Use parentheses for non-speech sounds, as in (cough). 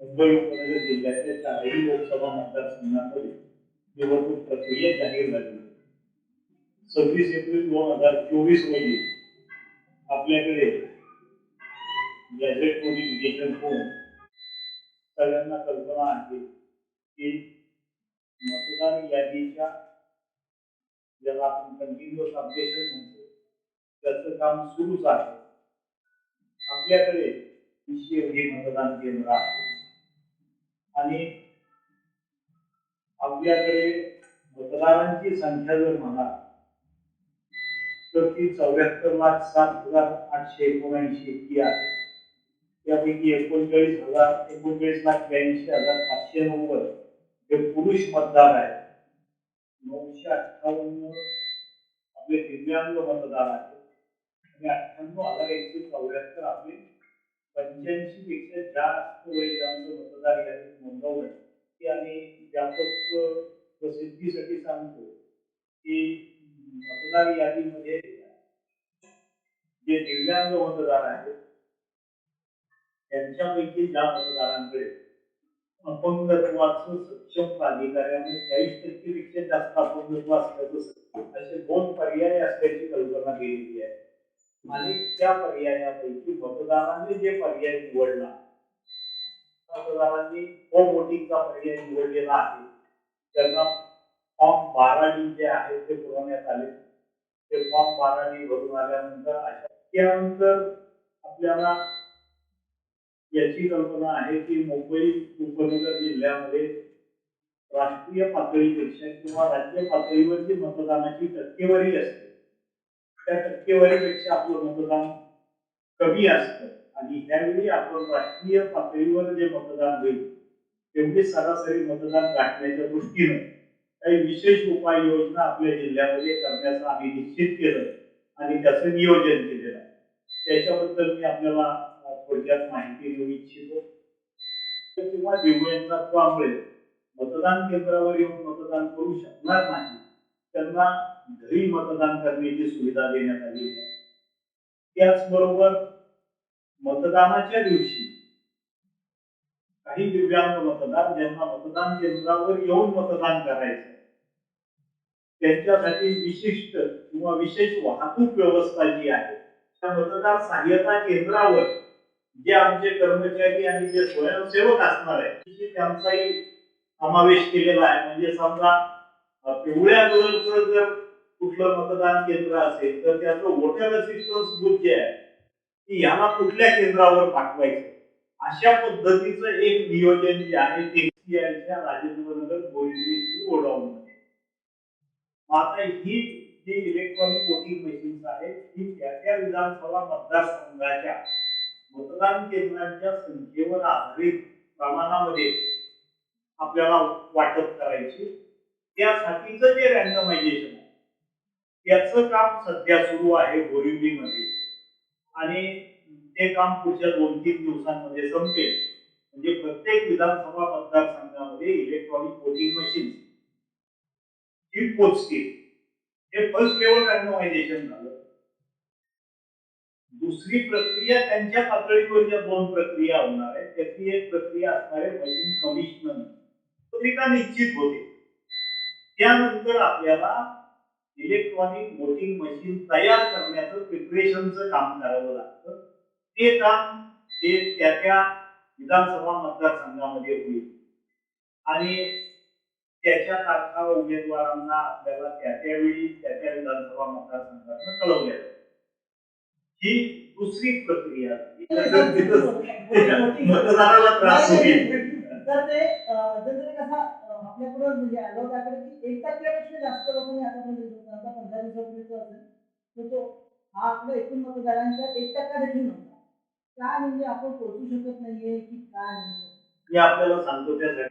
मुंबई उपनगर जिल्ह्यातल्या चारही लोकसभा निवडणूक प्रक्रिया जाहीर झाली. सव्वीस एप्रिल दोन हज़ार चोवीस रोजी आपल्याकडे गॅझेट नोटिफिकेशन होऊन सगळ्यांना कल्पना आहे की मतदार यादीच्या ज्याला आपण कंटिन्युअस अपडेशन म्हणतो, त्याचं काम सुरूच आहे. आपल्याकडे मतदान केंद्र आहे. आणि आपल्याकडे मतदारांची संख्या जर म्हणाल तर ती चौऱ्याहत्तर लाख सात हजार आठशे एकोणऐंशी इतकी आहे. त्यापैकी एकोणचाळीस हजार एकोणचाळीस लाख ब्याऐंशी हजार पाचशे नव्वद हे पुरुष मतदार आहेत. नऊशे अठ्ठावन्न आपले दिव्यांग मतदार आहेत. आणि अठ्ठ्याण्णव हजार एकशे चौऱ्याहत्तर आपले पंच्याऐंशी पेक्षा जास्त वयोजांचं मतदार यादीत नोंदवलं व्यापक प्रसिद्धीसाठी सांगतो की मतदार यादीमध्ये जे दिव्यांग मतदार त्यांच्यापैकी ज्या मतदारांकडे अपंगत्वाचं सक्षम चाळीस टक्केपेक्षा जास्त अपंगत्व असल्याचं असे दोन पर्याय असल्याची कल्पना केलेली आहे. आणि त्या पर्यायापैकी मतदारांनी जे पर्याय निवडला मतदारांनी होम वोटिंगचा पर्याय निवडलेला आहे. त्यांना फॉर्म बारा डी जे आहे ते पुरवण्यात आले. ते फॉर्म बारा डी भरून आल्यानंतर अशा त्यानंतर आपल्याला याची कल्पना आहे की मुंबई उपनगर जिल्ह्यामध्ये राष्ट्रीय पातळीपेक्षा किंवा राज्य पातळीवरची मतदानाची टक्केवारी असते. त्या टक्केवारीपेक्षा आपलं मतदान कमी असतं. आणि यावेळी आपण राष्ट्रीय पातळीवर जे मतदान होईल तेवढी सरासरी मतदान गाठण्याच्या दृष्टीनं काही विशेष उपाययोजना आपल्या जिल्ह्यामध्ये करण्याचं आम्ही निश्चित केलं आणि त्याचं नियोजन केलेलं आहे. त्याच्याबद्दल मी आपल्याला थोडक्यात माहिती देऊ इच्छितो. किंवा दिव्यांगत्वामुळे मतदान केंद्रावर येऊन मतदान करू शकणार नाही. त्यांना घरी मतदान करण्याची सुविधा देण्यात आली. आहे त्याचबरोबर मतदानाच्या दिवशी काही दिव्यांग मतदार ज्यांना मतदान केंद्रावर येऊन मतदान करायचं त्यांच्यासाठी विशिष्ट किंवा विशेष वाहतूक व्यवस्था जी आहे त्या मतदार सहाय्यता केंद्रावर जे आमचे कर्मचारी आणि जे स्वयंसेवक असणार आहे त्यांचाही समावेश केलेला आहे. म्हणजे समजा पिवळ्या कलरचं जर कुठलं मतदान केंद्र असेल तर त्याचं वोटर असिस्टन्स बूथ जे आहे की याला कुठल्या केंद्रावर पाठवायचं? अशा पद्धतीचं एक नियोजन जे आहे ते CI राजेंद्रनगर बोरिवली गोडाऊनमध्ये आता ही जी इलेक्ट्रॉनिक वोटिंग मशीन्स आहेत ही त्या त्या विधानसभा मतदारसंघाच्या मतदान केंद्रांच्या संख्येवर आधारित प्रमाणामध्ये आपल्याला वाटप करायची. त्यासाठीचं जे रँडमायझेशन आहे त्याचं काम सध्या सुरू आहे बोरिवलीमध्ये. आणि ते काम पुढच्या दोन तीन दिवसांमध्ये संपेल. म्हणजे प्रत्येक विधानसभा मतदारसंघामध्ये इलेक्ट्रॉनिक वोटिंग मशीन ही पोचतील. हे फर्स्ट लेवल रँडमायझेशन झालं. दुसरी प्रक्रिया त्यांच्या पातळीवर ज्या दोन प्रक्रिया होणार आहेत. त्यातली एक प्रक्रिया असणार आहे मशीन कमिशनर तो निश्चित होते. त्यानंतर आपल्याला इलेक्ट्रॉनिक वोटिंग मशीन तयार करण्याचं प्रिपरेशनचं काम करावं लागतं ते काम हे त्या त्या विधानसभा मतदारसंघामध्ये होईल आणि त्याच्या तारखा उमेदवारांना आपल्याला त्या त्यावेळी त्या त्या विधानसभा मतदारसंघातून कळवल्या जातील. ही दुसरी प्रक्रिया. (laughs) (laughs) मतदाराला त्रास होईल तर ते अं, कसा अं, म्हणजे आलो त्याकडे की एक टक्क्यापेक्षा जास्त लोकांनी आतापर्यंत आता पंधरा दिवसापूर्वीचा असेल तर तो हा आपल्या एकूण मतदारांचा एक टक्का देखील नव्हता. काय म्हणजे आपण पोहोचू शकत नाहीये की काय नाही? मी आपल्याला सांगतो त्यासाठी